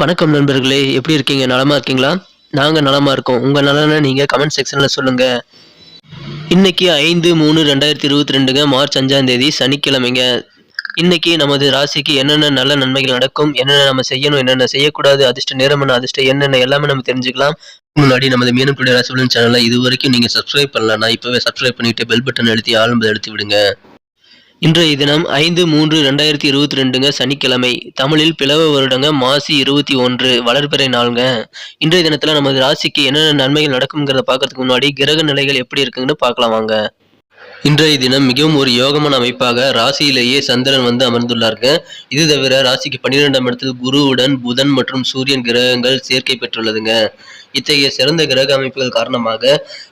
வணக்கம் நண்பர்களே எப்படி இருக்கீங்க? நலமா இருக்கீங்களா? நாங்கள் நலமா இருக்கோம். உங்கள் நலனை நீங்கள் கமெண்ட் செக்ஷனில் சொல்லுங்க. இன்னைக்கு ஐந்து மூணு ரெண்டாயிரத்தி இருபத்தி ரெண்டுங்க மார்ச் அஞ்சாம் தேதி சனிக்கிழமைங்க. இன்னைக்கு நமது ராசிக்கு என்னென்ன நல்ல நன்மைகள் நடக்கும் என்னென்ன நம்ம செய்யணும் என்னென்ன செய்யக்கூடாது அதிர்ஷ்ட நேரம் அதிர்ஷ்ட அதிர்ஷ்டம் என்னென்ன எல்லாமே நம்ம தெரிஞ்சுக்கலாம். முன்னாடி நமது மீனம் ராசிபலன் சேனலை இது வரைக்கும் நீங்கள் சப்ஸ்கிரைப் பண்ணலன்னா இப்போவே சப்ஸ்கிரைப் பண்ணிட்டு பெல் பட்டன் அழுத்தி ஆரம்பத்தை அழுத்தி விடுங்க. இன்றைய தினம் ஐந்து மூன்று ரெண்டாயிரத்தி இருபத்தி ரெண்டுங்க சனிக்கிழமை. தமிழில் பிளவ வருடங்க மாசி இருபத்தி ஒன்று வளர்பிறை நாளுங்க. இன்றைய தினத்தில் நமது ராசிக்கு என்னென்ன நன்மைகள் நடக்குங்கிறத பார்க்கறதுக்கு முன்னாடி கிரக நிலைகள் எப்படி இருக்குங்கன்னு பார்க்கலாம் வாங்க. இன்றைய தினம் மிகவும் ஒரு யோகமான அமைப்பாக ராசியிலேயே சந்திரன் வந்து அமர்ந்துள்ளார்கள். இது தவிர ராசிக்கு பன்னிரெண்டாம் இடத்தில் குருவுடன் புதன் மற்றும் சூரியன் கிரகங்கள் சேர்க்கை பெற்றுள்ளதுங்க. இத்தகைய சிறந்த கிரக அமைப்புகள் காரணமாக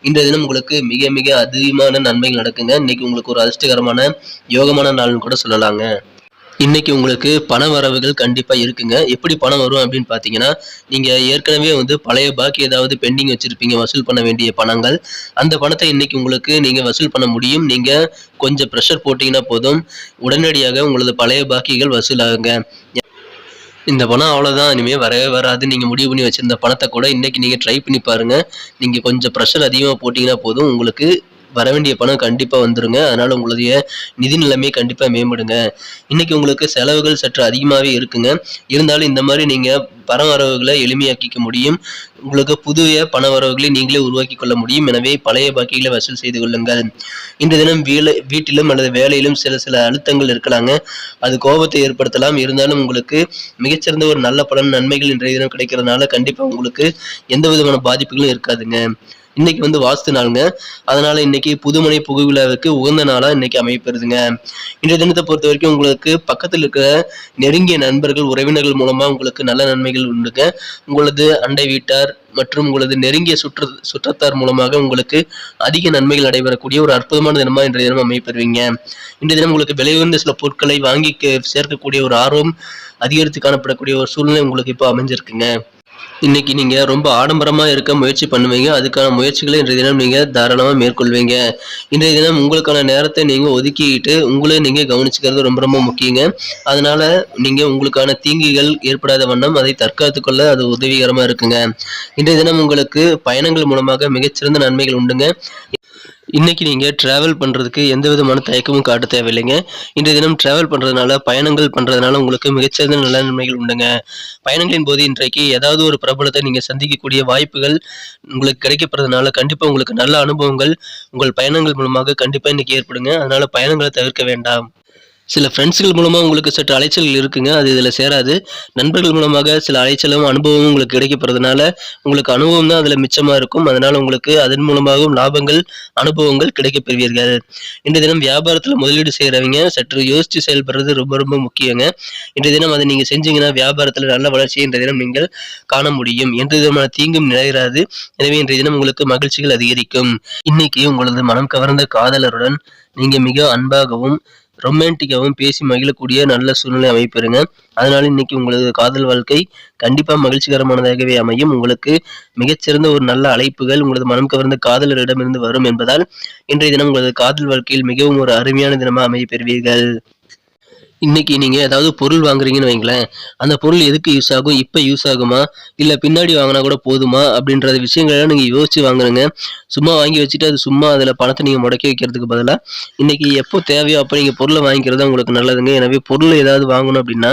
இன்றைய தினம் உங்களுக்கு மிக மிக அதிகமான நன்மைகள் நடக்குங்க. இன்னைக்கு உங்களுக்கு ஒரு அதிர்ஷ்டகரமான யோகமான நாள்னு கூட சொல்லலாங்க. இன்னைக்கு உங்களுக்கு பண வரவுகள் கண்டிப்பாக இருக்குங்க. எப்படி பணம் வரும் அப்படின்னு பார்த்தீங்கன்னா நீங்கள் ஏற்கனவே வந்து பழைய பாக்கி ஏதாவது பெண்டிங் வச்சுருப்பீங்க வசூல் பண்ண வேண்டிய பணங்கள். அந்த பணத்தை இன்னைக்கு உங்களுக்கு நீங்கள் வசூல் பண்ண முடியும். நீங்கள் கொஞ்சம் ப்ரெஷர் போட்டிங்கன்னா போதும். உடனடியாக உங்களது பழைய பாக்கிகள் வசூலாகுங்க. இந்த பணம் அவ்வளோதான் இனிமேல் வரவே வராது. நீங்கள் முடிவு பண்ணி வச்சுருந்த பணத்தை கூட இன்றைக்கி நீங்கள் ட்ரை பண்ணி பாருங்கள் நீங்கள் கொஞ்சம் ப்ரெஷர் அதிகமாக போட்டிங்கன்னா போதும். உங்களுக்கு வர வேண்டிய பணம் கண்டிப்பாக வந்துருங்க. அதனால் உங்களுடைய நிதி நிலைமை கண்டிப்பாக மேம்படுங்க. இன்றைக்கி உங்களுக்கு செலவுகள் சற்று அதிகமாகவே இருக்குங்க. இருந்தாலும் இந்த மாதிரி நீங்கள் பண வரவுகளை எளிமையாக்கிக்க முடியும். உங்களுக்கு புதிய பண வரவுகளை நீங்களே உருவாக்கி கொள்ள முடியும். எனவே பழைய பாக்கிகளை வசூல் செய்து கொள்ளுங்கள். இன்று தினம் வீலை வீட்டிலும் அல்லது வேலையிலும் சில சில அழுத்தங்கள் இருக்கலாங்க. அது கோபத்தை ஏற்படுத்தலாம். இருந்தாலும் உங்களுக்கு மிகச்சிறந்த ஒரு நல்ல பலன் நன்மைகள் இன்றைய தினம் கிடைக்கிறதுனால கண்டிப்பாக உங்களுக்கு எந்த விதமான பாதிப்புகளும் இருக்காதுங்க. இன்னைக்கு வந்து வாஸ்து நாளுங்க. அதனால இன்னைக்கு புதுமனை புகுவிழாவுக்கு உகந்த நாளா இன்னைக்கு அமைப்பெறுதுங்க இன்றைய தினத்தை பொறுத்த வரைக்கும் உங்களுக்கு பக்கத்தில் இருக்கிற நெருங்கிய நண்பர்கள் உறவினர்கள் மூலமா உங்களுக்கு நல்ல நன்மைகள் உண்டுங்க. உங்களது அண்டை வீட்டார் மற்றும் உங்களது நெருங்கிய சுற்று சுற்றத்தார் மூலமாக உங்களுக்கு அதிக நன்மைகள் நடைபெறக்கூடிய ஒரு அற்புதமான தினமா இன்றைய தினம் அமைப்பெறுவீங்க இன்றைய தினம் உங்களுக்கு விலை உயர்ந்த சில பொருட்களை வாங்கி சேர்க்கக்கூடிய ஒரு ஆர்வம் அதிகரித்து காணப்படக்கூடிய ஒரு சூழ்நிலை உங்களுக்கு இப்போ அமைஞ்சிருக்குங்க. இன்னைக்கு நீங்க ரொம்ப ஆடம்பரமா இருக்க முயற்சி பண்ணுவீங்க. அதுக்கான முயற்சிகளை இன்றைய தினம் நீங்க தாராளமா மேற்கொள்வீங்க. இன்றைய தினம் உங்களுக்கான நேரத்தை நீங்க ஒதுக்கிட்டு உங்களை நீங்க கவனிச்சுக்கிறது ரொம்ப ரொம்ப முக்கியங்க. அதனால நீங்க உங்களுக்கான தீங்குகள் ஏற்படாத வண்ணம் அதை தற்காத்து கொள்ள அது உதவிகரமா இருக்குங்க. இன்றைய தினம் உங்களுக்கு பயணங்கள் மூலமாக மிகச்சிறந்த நன்மைகள் உண்டுங்க. இன்றைக்கி நீங்கள் ட்ராவல் பண்ணுறதுக்கு எந்த விதமான தயக்கமும் காட்ட தேவையில்லைங்க. இன்றைய தினம் ட்ராவல் பண்ணுறதுனால பயணங்கள் பண்ணுறதுனால உங்களுக்கு மிகச்சிறந்த நல்ல நன்மைகள் உண்டுங்க. பயணங்களின் போது இன்றைக்கு ஏதாவது ஒரு பிரபலத்தை நீங்கள் சந்திக்கக்கூடிய வாய்ப்புகள் உங்களுக்கு கிடைக்கப்படுறதுனால கண்டிப்பாக உங்களுக்கு நல்ல அனுபவங்கள் உங்கள் பயணங்கள் மூலமாக கண்டிப்பாக இன்றைக்கி ஏற்படுங்க. அதனால் பயணங்களை தவிர்க்க வேண்டாம். சில ஃப்ரெண்ட்ஸ்கள் மூலமாக உங்களுக்கு சற்று அலைச்சல்கள் இருக்குங்க அது இதுல சேராது. நண்பர்கள் மூலமாக சில அலைச்சலும் அனுபவமும் உங்களுக்கு கிடைக்கப்படுறதுனால உங்களுக்கு அனுபவம் தான் அதுல மிச்சமா இருக்கும். அதனால் உங்களுக்கு அதன் மூலமாகவும் லாபங்கள் அனுபவங்கள் கிடைக்கப்பெறுவீர்கள். இன்றைய தினம் வியாபாரத்துல முதலீடு செய்யறவங்க சற்று யோசித்து செயல்படுறது ரொம்ப ரொம்ப முக்கியங்க. இன்றைய தினம் அதை நீங்க செஞ்சீங்கன்னா வியாபாரத்துல நல்ல வளர்ச்சியை இன்றைய தினம் நீங்கள் காண முடியும். எந்த விதமான தீங்கும் நிலையிறாது எனவே இன்றைய தினம் உங்களுக்கு மகிழ்ச்சிகள் அதிகரிக்கும். இன்னைக்கு உங்களது மனம் கவர்ந்த காதலருடன் நீங்கள் மிக அன்பாகவும் ரொமான்டிக்காகவும் பேசி மகிழக்கூடிய நல்ல சூழ்நிலை அமைப்பெறுங்க அதனால இன்னைக்கு உங்களது காதல் வாழ்க்கை கண்டிப்பா மகிழ்ச்சிகரமானதாகவே அமையும். உங்களுக்கு மிகச்சிறந்த ஒரு நல்ல அழைப்புகள் உங்களது மனம் கவர்ந்த காதலரிடமிருந்து வரும் என்பதால் இன்றைய தினம் உங்களது காதல் வாழ்க்கையில் மிகவும் ஒரு அருமையான தினமா அமைய பெறுவீர்கள். இன்னைக்கு நீங்க ஏதாவது பொருள் வாங்குறீங்கன்னு வைங்களேன் அந்த பொருள் எதுக்கு யூஸ் ஆகும் இப்ப யூஸ் ஆகுமா இல்ல பின்னாடி வாங்கினா கூட போதுமா அப்படின்ற விஷயங்களை நீங்க யோசிச்சு வாங்குறீங்க. சும்மா வாங்கி வச்சுட்டு அது சும்மா அதுல பணத்தை நீங்க முடக்கி வைக்கிறதுக்கு பதிலாக இன்னைக்கு எப்போ தேவையோ அப்போ நீங்க பொருளை வாங்கிக்கிறது உங்களுக்கு நல்லதுங்க. எனவே பொருள் ஏதாவது வாங்கணும் அப்படின்னா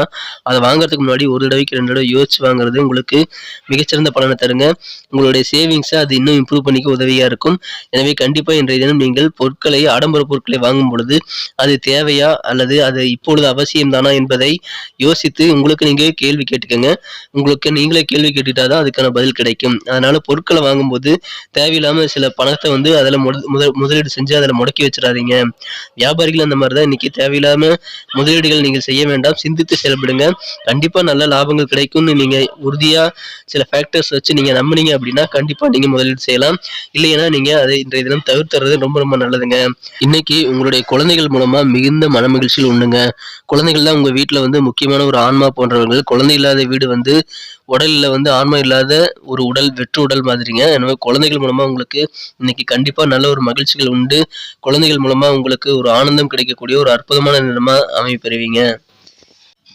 அதை வாங்குறதுக்கு முன்னாடி ஒரு தடவைக்கு ரெண்டு தடவை யோசிச்சு வாங்குறது உங்களுக்கு மிகச்சிறந்த பலனை தருங்க. உங்களுடைய சேவிங்ஸை அது இன்னும் இம்ப்ரூவ் பண்ணிக்க உதவியா இருக்கும். எனவே கண்டிப்பா இன்றைய தினம் நீங்கள் பொருட்களை ஆடம்பர பொருட்களை வாங்கும் பொழுது அது தேவையா அல்லது அது இப்பொழுது அவசியம் தானா என்பதை யோசித்து உங்களுக்கு நீங்க கேள்வி கேட்டுக்கோங்க. உங்களுக்கு நீங்களே கேள்வி கேட்டுட்டாதான் அதுக்கான பதில் கிடைக்கும். அதனால பொருட்களை வாங்கும்போது தேவையில்லாம சில பணத்தை வந்து அதில் முதலீடு செஞ்சு அதில் முடக்கி வச்சிடாதீங்க. வியாபாரிகள் அந்த மாதிரி தான் இன்னைக்கு தேவையில்லாம முதலீடுகள் நீங்கள் செய்ய வேண்டாம். சிந்தித்து செயல்படுங்க. கண்டிப்பாக நல்ல லாபங்கள் கிடைக்கும்னு நீங்கள் உறுதியாக சில ஃபேக்டர்ஸ் வச்சு நீங்கள் நம்புனீங்க அப்படின்னா கண்டிப்பாக நீங்கள் முதலீடு செய்யலாம். இல்லைன்னா நீங்கள் அதை இன்றைய தினம் தவிர்த்துறது ரொம்ப ரொம்ப நல்லதுங்க. இன்னைக்கு உங்களுடைய குழந்தைகள் மூலமாக மிகுந்த மனமகிழ்ச்சியில் உண்டுங்க. குழந்தைகள் தான் உங்கள் வீட்டில் வந்து முக்கியமான ஒரு ஆன்மா போன்றவர்கள். குழந்தை இல்லாத வீடு வந்து உடலில் வந்து ஆன்மா இல்லாத ஒரு உடல் வெற்று உடல் மாதிரிங்க. எனவே குழந்தைகள் மூலமாக உங்களுக்கு இன்னைக்கு கண்டிப்பாக நல்ல ஒரு மகிழ்ச்சிகள் உண்டு. குழந்தைகள் மூலமாக உங்களுக்கு ஒரு ஆனந்தம் கிடைக்கக்கூடிய ஒரு அற்புதமான நிலமா அமைப்பெறுவீங்க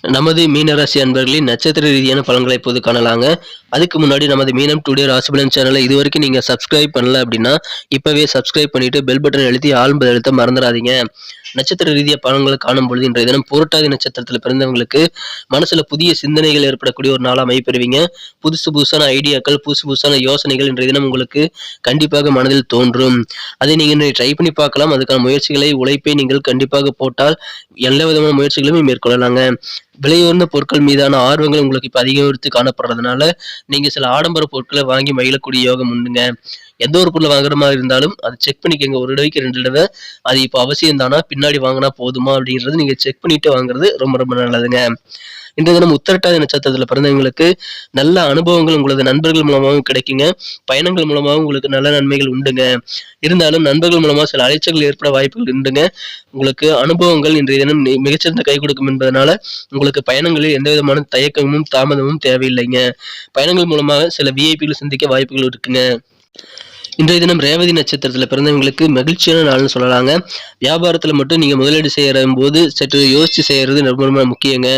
நமது மீனராசி அன்பர்களின் நட்சத்திர ரீதியான பலன்களை இப்போது காணலாங்க. அதுக்கு முன்னாடி நமது மீனம் டுடே ராசிபலன் சேனலை இது வரைக்கும் நீங்கள் சப்ஸ்கிரைப் பண்ணல அப்படின்னா இப்போவே சப்ஸ்கிரைப் பண்ணிட்டு பெல் பட்டன் எழுத்தி ஆழ்ந்து எழுத்த மறந்துடாதீங்க. நட்சத்திர ரீதியாக பலன்களை காணும் பொழுது இன்றைய தினம் புரட்டாதி நட்சத்திரத்தில் பிறந்தவங்களுக்கு மனசில் புதிய சிந்தனைகள் ஏற்படக்கூடிய ஒரு நாளாக அமைப்பெறுவீங்க புதுசு புதுசான ஐடியாக்கள் புதுசு புதுசான யோசனைகள் இன்றைய தினம் உங்களுக்கு கண்டிப்பாக மனதில் தோன்றும். அதை நீங்கள் ட்ரை பண்ணி பார்க்கலாம். அதுக்கான முயற்சிகளை உழைப்பை நீங்கள் கண்டிப்பாக போட்டால் எல்லா விதமான முயற்சிகளுமே மேற்கொள்ளலாங்க. விலையுயர்ந்த பொருட்கள் மீதான ஆர்வங்கள் உங்களுக்கு இப்போ அதிகரித்து காணப்படுறதுனால நீங்கள் சில ஆடம்பர பொருட்களை வாங்கி மகிழக்கூடிய யோகம் உண்டுங்க. எந்த ஒரு பொருளை வாங்குற மாதிரி இருந்தாலும் அதை செக் பண்ணிக்கோங்க. ஒரு தடவைக்கு ரெண்டு தடவை அது இப்போ அவசியம் தானா? பின்னாடி வாங்கினா போதுமா? அப்படின்றது நீங்கள் செக் பண்ணிட்டு வாங்குறது ரொம்ப ரொம்ப நல்லதுங்க. இன்றைய தினம் உத்தரட்டாதி நட்சத்திரத்தில் பிறந்தவங்களுக்கு நல்ல அனுபவங்கள் உங்களது நண்பர்கள் மூலமாகவும் கிடைக்குங்க. பயணங்கள் மூலமாகவும் உங்களுக்கு நல்ல நன்மைகள் உண்டுங்க. இருந்தாலும் நண்பர்கள் மூலமாக சில அலைச்சல்கள் ஏற்பட வாய்ப்புகள் உண்டுங்க. உங்களுக்கு அனுபவங்கள் இன்றைய தினம் மிகச்சிறந்த கை கொடுக்கும் என்பதனால உங்களுக்கு பயணங்களில் எந்த விதமான தயக்கமும் தாமதமும் தேவையில்லைங்க. பயணங்கள் மூலமாக சில விஐபிகள் சந்திக்க வாய்ப்புகள் இருக்குங்க. இன்றைய தினம் ரேவதி நட்சத்திரத்தில் பிறந்தவங்களுக்கு மகிழ்ச்சியான நாள்னு சொல்லலாங்க. வியாபாரத்தில் மட்டும் நீங்கள் முதலீடு செய்கிற போது சற்று யோசித்து செய்கிறது ரொம்ப ரொம்ப முக்கியங்க.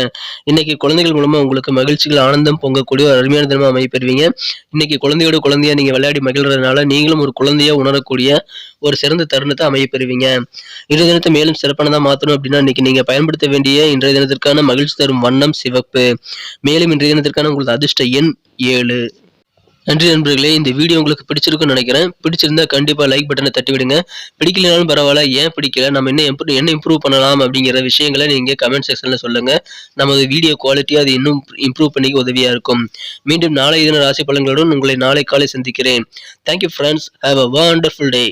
இன்னைக்கு குழந்தைகள் மூலமாக உங்களுக்கு மகிழ்ச்சிகள் ஆனந்தம் பொங்கக்கூடிய ஒரு அருமையான தினமாக அமைப்பெறுவீங்க இன்னைக்கு குழந்தையோட குழந்தையா நீங்கள் விளையாடி மகிழ்றதுனால நீங்களும் ஒரு குழந்தையா உணரக்கூடிய ஒரு சிறந்த தருணத்தை அமையப்பெறுவீங்க. இன்றைய தினத்தை மேலும் சிறப்பானதாக மாற்றணும் அப்படின்னா இன்னைக்கு நீங்கள் பயன்படுத்த வேண்டிய இன்றைய தினத்திற்கான மகிழ்ச்சி தரும் வண்ணம் சிவப்பு. மேலும் இன்றைய தினத்திற்கான உங்களது அதிர்ஷ்ட எண் ஏழு. நன்றி நண்பர்களே இந்த வீடியோ உங்களுக்கு பிடிச்சிருக்குன்னு நினைக்கிறேன். பிடிச்சிருந்தா கண்டிப்பா லைக் பட்டனை தட்டி விடுங்க. பிடிக்கலனாலும் பரவாயில்ல ஏன் பிடிக்கல? நம்ம என்ன இம்ப்ரூவ் என்ன இம்ப்ரூவ் பண்ணலாம் அப்படிங்கிற விஷயங்களை நீங்க கமெண்ட் செக்ஷன்ல சொல்லுங்க. நமது வீடியோ குவாலிட்டி அது இன்னும் இம்ப்ரூவ் பண்ணிக்க உதவியா இருக்கும். மீண்டும் நாளை தின ராசி பலன்களுடன் உங்களை நாளை காலை சந்திக்கிறேன். Thank you friends have a wonderful day